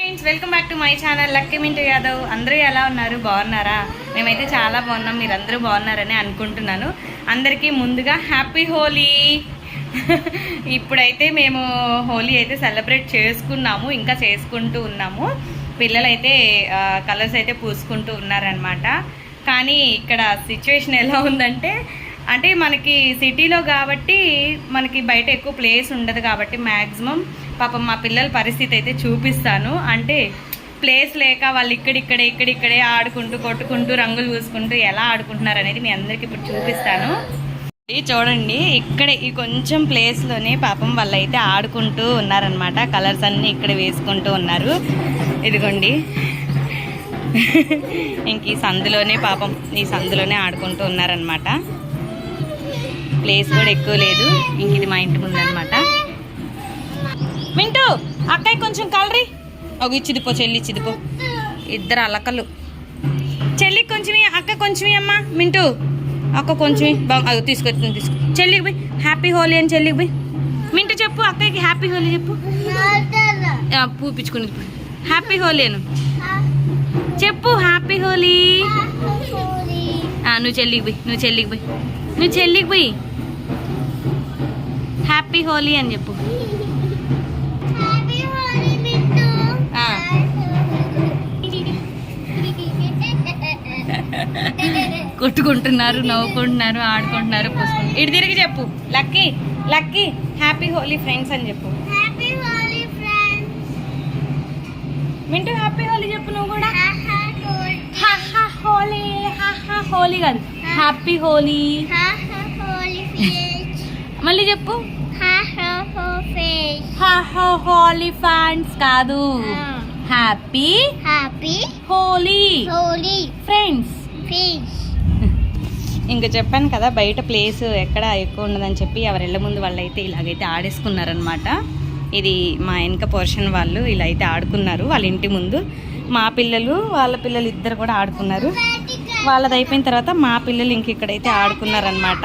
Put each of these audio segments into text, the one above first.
Friends welcome back to my channel Lucky Mintu Yadav అందరూ ఎలా ఉన్నారు? బాగున్నారా? మేమైతే చాలా బాగున్నాం మీరు అందరూ బాగున్నారని అనుకుంటున్నాను. అందరికీ ముందుగా హ్యాపీ హోలీ ఇప్పుడైతే మేము హోలీ అయితే సెలబ్రేట్ చేసుకున్నాము ఇంకా చేసుకుంటూ ఉన్నాము. పిల్లలైతే కలర్స్ అయితే పూసుకుంటూ ఉన్నారనమాట కానీ ఇక్కడ సిచ్యువేషన్ ఎలా ఉందంటే అంటే మనకి సిటీలో కాబట్టి మనకి బయట ఎక్కువ ప్లేస్ ఉండదు కాబట్టి మ్యాక్సిమం పాపం మా పిల్లల పరిస్థితి అయితే చూపిస్తాను. అంటే ప్లేస్ లేక వాళ్ళు ఇక్కడిక్కడే ఇక్కడిక్కడే ఆడుకుంటూ కొట్టుకుంటూ రంగులు పూసుకుంటూ ఎలా ఆడుకుంటున్నారు అనేది మీ అందరికి ఇప్పుడు చూపిస్తాను. చూడండి ఇక్కడే ఈ కొంచెం ప్లేస్లోనే పాపం వాళ్ళు అయితే ఆడుకుంటూ ఉన్నారనమాట కలర్స్ అన్నీ ఇక్కడ వేసుకుంటూ ఉన్నారు. ఇదిగోండి. ఇంక ఈ సందులోనే పాపం ఈ సందులోనే ఆడుకుంటూ ఉన్నారనమాట ప్లేస్ కూడా ఎక్కువ లేదు. ఇంక ఇది మా ఇంటి ముందు అనమాట మింటూ అక్కయ్య కొంచెం కలరీ. ఒక ఇచ్చిదిపో చెల్లి ఇచ్చిదిపో. ఇద్దరు అలకలు. చెల్లికి కొంచెం ఇయ్యి, అక్క కొంచెం అమ్మా. మింటూ అక్క కొంచెం ఇయ్యి. బాగా అది తీసుకొచ్చి తీసుకో. చెల్లికి పోయి హ్యాపీ హోలీ అని చెల్లికి పోయి. మింటూ చెప్పు అక్కయ్యకి హ్యాపీ హోలీ చెప్పు. పూపించుకుని హ్యాపీ హోలీ అను. చెప్పు హ్యాపీ హోలీ. నువ్వు చెల్లికి పోయి నువ్వు చెల్లికి పోయి. నువ్వు చెల్లికి పోయి. హ్యాపీ హోలీ అని చెప్పు. కొట్టుకుంటున్నారు నవ్వుకుంటున్నారు ఆడుకుంటున్నారు పూసుకుంటున్నారు. ఇటు తిరిగి చెప్పు. Lucky Lucky happy Holi friends అని చెప్పు. మింటూ హ్యాపీ హోలీ చెప్పు నువ్వు కూడా. హోలీ హోలీ కాదు. హ్యాపీ హోలీ మళ్ళీ చెప్పు. కాదు. Happy. Happy. Holi. Holi. Friends. ఇంకా చెప్పాను కదా బయట ప్లేస్ ఎక్కడ ఎక్కువ ఉండదని చెప్పి ఎవరిళ్ళ ముందు వాళ్ళు అయితే ఇలాగైతే ఆడేసుకున్నారనమాట. ఇది మా వెనక పోర్షన్ వాళ్ళు ఇలా అయితే ఆడుకున్నారు వాళ్ళ ఇంటి ముందు. మా పిల్లలు వాళ్ళ పిల్లలు ఇద్దరు కూడా ఆడుకున్నారు. వాళ్ళది అయిపోయిన తర్వాత మా పిల్లలు ఇంక ఇక్కడైతే ఆడుకున్నారనమాట.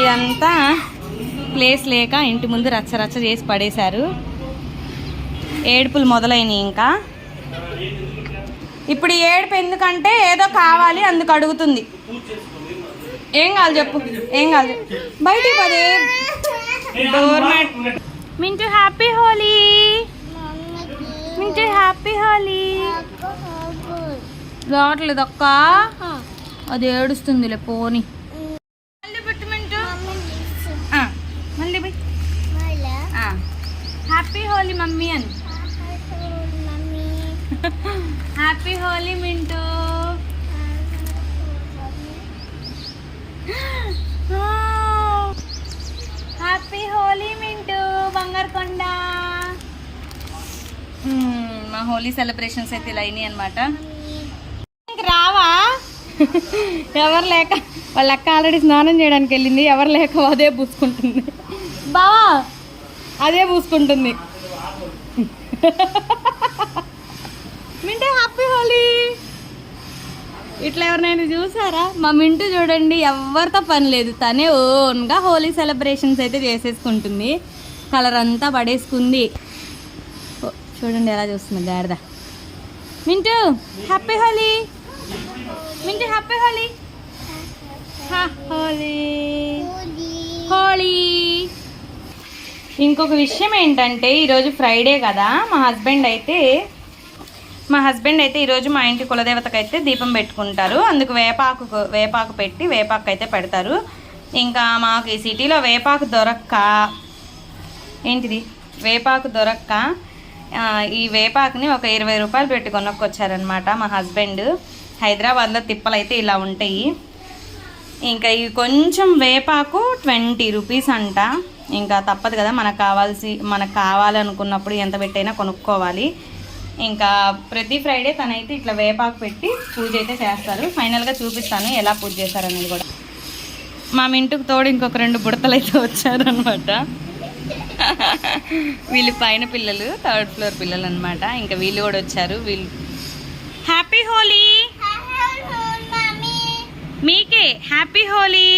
ఇదంతా ప్లేస్ లేక ఇంటి ముందు రచ్చ రచ్చ చేసి పడేశారు. ఏడుపులు మొదలైనవి ఇంకా. ఇప్పుడు ఈ ఏడుపు ఎందుకంటే ఏదో కావాలి అందుకు అడుగుతుంది. ఏం కావాలి చెప్పు? ఏం చెప్పు. బయటికి పదే. Door mat Mintu happy Holi. Mintu happy Holi. రావట్లేదు అక్క. అది ఏడుస్తుందిలే పోని. హ్యాపీ హోలీ మమ్మీ అని. హ్యాపీ హోలీ మింటూ. హ్యాపీ హోలీ మింటూ బంగారు కొండ. మ్మ్, మా హోలీ సెలబ్రేషన్స్ అయితే ఇలా అయినాయి అనమాట రావా? ఎవరు లేక వాళ్ళ అక్క ఆల్రెడీ స్నానం చేయడానికి వెళ్ళింది ఎవరు లేక అదే పూసుకుంటుంది. బావా అదే పూసుకుంటుంది. మింటూ హ్యాపీ హోలీ. ఇట్లా ఎవరినైనా చూసారా? మా మింటూ చూడండి ఎవరితో పని లేదు. తనే ఓన్గా హోలీ సెలబ్రేషన్స్ అయితే చేసేసుకుంటుంది. కలర్ అంతా పడేసుకుంది. చూడండి ఎలా చూస్తుంది గాడిద. మింటూ హ్యాపీ హోలీ. మింటూ హ్యాపీ హోలీ. హా, హోలీ. హోలీ. ఇంకొక విషయం ఏంటంటే ఈరోజు ఫ్రైడే కదా మా హస్బెండ్ అయితే మా హస్బెండ్ అయితే ఈరోజు మా ఇంటి కులదేవతకు అయితే దీపం పెట్టుకుంటారు. అందుకు వేపాకు వేపాకు పెట్టి వేపాకు అయితే పెడతారు. ఇంకా మాకు ఈ సిటీలో వేపాకు దొరక్క. ఏంటిది? వేపాకు దొరక్క. ఈ వేపాకుని ఒక ఇరవై రూపాయలు పెట్టి కొనుక్కొచ్చారనమాట మా హస్బెండ్ హైదరాబాద్లో తిప్పలు అయితే ఇలా ఉంటాయి. ఇంకా ఇవి కొంచెం వేపాకు ట్వంటీ రూపీస్ అంట. ఇంకా తప్పదు కదా మనకు కావాల్సి మనకు కావాలనుకున్నప్పుడు ఎంత పెట్టైనా కొనుక్కోవాలి. ఇంకా ప్రతి ఫ్రైడే తనైతే ఇట్లా వేపాకు పెట్టి పూజ అయితే చేస్తారు. ఫైనల్గా చూపిస్తాను ఎలా పూజ చేస్తారనేది కూడా. మా ఇంటికి తోడు ఇంకొక రెండు బుడతలు అయితే వచ్చారనమాట వీళ్ళు పైన పిల్లలు థర్డ్ ఫ్లోర్ పిల్లలు అనమాట ఇంకా వీళ్ళు కూడా వచ్చారు. వీళ్ళు హ్యాపీ హోలీ మీకే హ్యాపీ హోలీ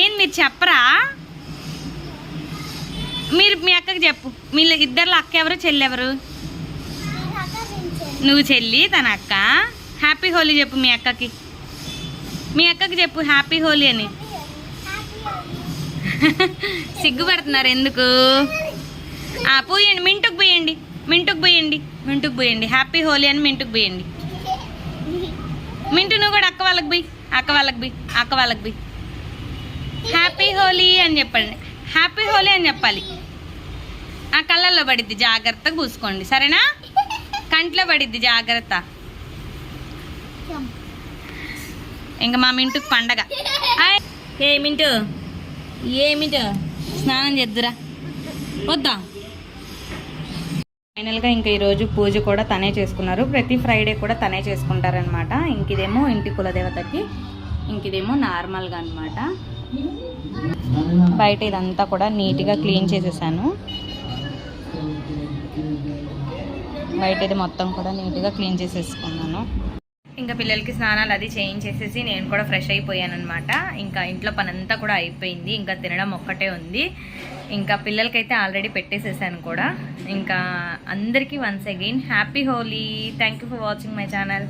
ఏం మీరు చెప్పరా? మీరు మీ అక్కకి చెప్పు. మీ ఇద్దరు అక్క ఎవరు చెల్లి ఎవరు? నువ్వు చెల్లి తన అక్క. హ్యాపీ హోలీ చెప్పు మీ అక్కకి. మీ అక్కకి చెప్పు హ్యాపీ హోలీ అని. సిగ్గుపడుతున్నారు ఎందుకు? ఆ, పోయండి మింటుకు పోయండి. మింటుకు పోయండి. మింటుకు పోయండి. హ్యాపీ హోలీ అని మింటుకు పోయండి. మింటు నువ్వు కూడా అక్క వాళ్ళకి పోయి. అక్క వాళ్ళకి పోయి. అక్క వాళ్ళకి పోయి. హ్యాపీ హోలీ అని చెప్పండి. హ్యాపీ హోలీ అని చెప్పాలి. ఆ కళ్ళల్లో పడిద్ది జాగ్రత్తగా పూసుకోండి సరేనా? కంట్లో పడిద్ది జాగ్రత్త. ఇంకా మా మింటుకు పండగ. ఏ మింటు? ఏ మింటు? స్నానం చేద్దురా. వద్దా. ఫైనల్గా ఇంకా ఈరోజు పూజ కూడా తనే చేసుకున్నారు. ప్రతి ఫ్రైడే కూడా తనే చేసుకుంటారనమాట ఇంక ఇదేమో ఇంటి కులదేవతకి ఇంక ఇదేమో నార్మల్గా అనమాట బయట ఇదంతా కూడా నీట్గా క్లీన్ చేసేసాను. బయట ఇది మొత్తం కూడా నీట్గా క్లీన్ చేసేసుకున్నాను. ఇంకా పిల్లలకి స్నానాలు అది చేయించేసేసి నేను కూడా ఫ్రెష్ అయిపోయాను అనమాట ఇంకా ఇంట్లో పనంతా కూడా అయిపోయింది. ఇంకా తినడం ఒక్కటే ఉంది. ఇంకా పిల్లలకైతే ఆల్రెడీ పెట్టేసేసాను కూడా. ఇంకా అందరికీ once again happy Holi. Thank you for watching my channel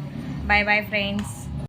bye bye friends